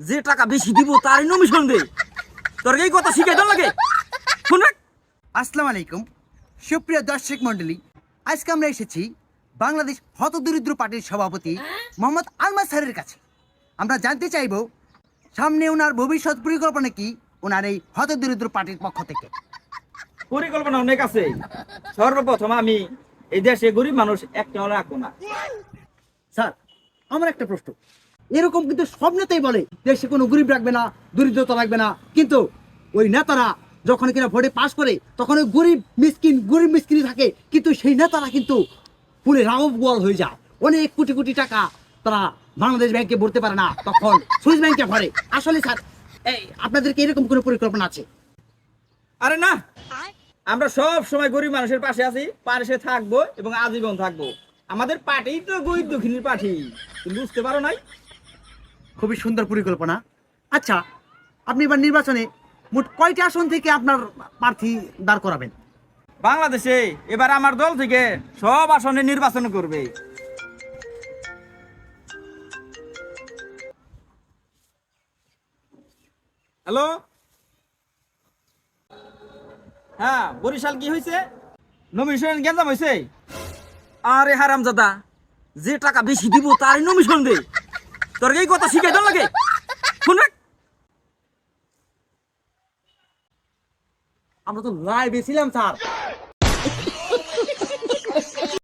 যে টাকা বেশি দিব তারই নমিশন দে তোর এই কথা শিখাই দেন লাগে। শুন রাখ আসসালামু আলাইকুম। সুপ্রিয় দর্শক মণ্ডলী আজকে আমরা এসেছি বাংলাদেশ হতদরিদ্র পার্টির সভাপতি মোহাম্মদ আলমাস স্যারের কাছে। আমরা জানতে চাইব সামনে ওনার ভবিষ্যৎ পরিকল্পনা কি ওনার এই হতদরিদ্র পার্টির পক্ষ থেকে? পরিকল্পনা অনেক আছে। সর্বপ্রথম আমি এই দেশে গরিব মানুষ একটা রাখব না। স্যার আমার একটা প্রশ্ন। এরকম কিন্তু সব নেতাই বলে দেশে কোনো গরিব রাখবে না, দরিদ্রতা রাখবে না। কিন্তু ওই নেতারা যখন কিনা ভোটে পাস করে, তখন ওই গরিব মিসকিন গরিব মিসকিন থাকে। কিন্তু সেই নেতারা কিন্তু পুরে রাঘব গোয়াল হয়ে যায়। অনেক কোটি কোটি টাকা তারা বাংলাদেশ ব্যাংকে ভরতে পারে না। তখন সুইস ব্যাংকে ভরে। আসলে স্যার, এই আপনাদেরকে এরকম কোনো পরিকল্পনা আছে? আরে না! আমরা সব সময় গরিব মানুষের পাশে আছি, পাশে থাকব এবং আজীবন থাকব। আমাদের পার্টি তো গরিব দক্ষিণের পার্টি। বুঝতে পারো নাই? খুবই সুন্দর পরিকল্পনা। আচ্ছা আপনি এবার নির্বাচনে মোট কয়টি আসন থেকে আপনার প্রার্থী দাঁড় করাবেন? বাংলাদেশে এবার আমার দল থেকে সব আসনে নির্বাচন করবে। হ্যালো? হ্যাঁ বরিশাল কি হয়েছে নমিশন গেঞ্জাম হয়েছে আরে হারাম দাদা যে টাকা বেশি দিব তারই নমিশন দে। তোর এই কথা শিখাই তোর লাগে শুন আমরা তো লাইভে ছিলাম স্যার।